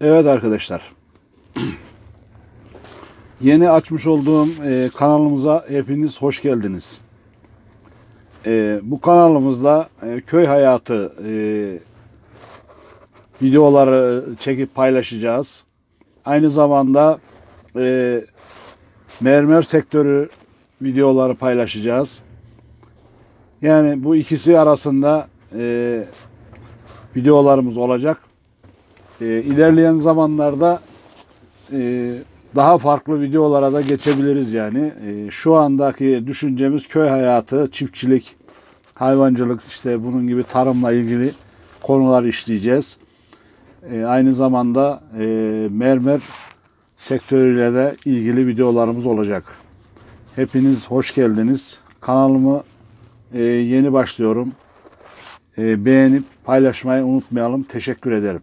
Evet arkadaşlar. Yeni açmış olduğum e, kanalımıza hepiniz hoş geldiniz. E, bu kanalımızda e, köy hayatı e, videoları çekip paylaşacağız. Aynı zamanda e, mermer sektörü videoları paylaşacağız. Yani bu ikisi arasında e, videolarımız olacak. E, ilerleyen zamanlarda e, daha farklı videolara da geçebiliriz yani. E, şu andaki düşüncemiz köy hayatı, çiftçilik, hayvancılık işte bunun gibi tarımla ilgili konular işleyeceğiz. E, aynı zamanda e, mermer sektörüyle de ilgili videolarımız olacak. Hepiniz hoş geldiniz. Kanalımı e, yeni başlıyorum. E, beğenip paylaşmayı unutmayalım. Teşekkür ederim.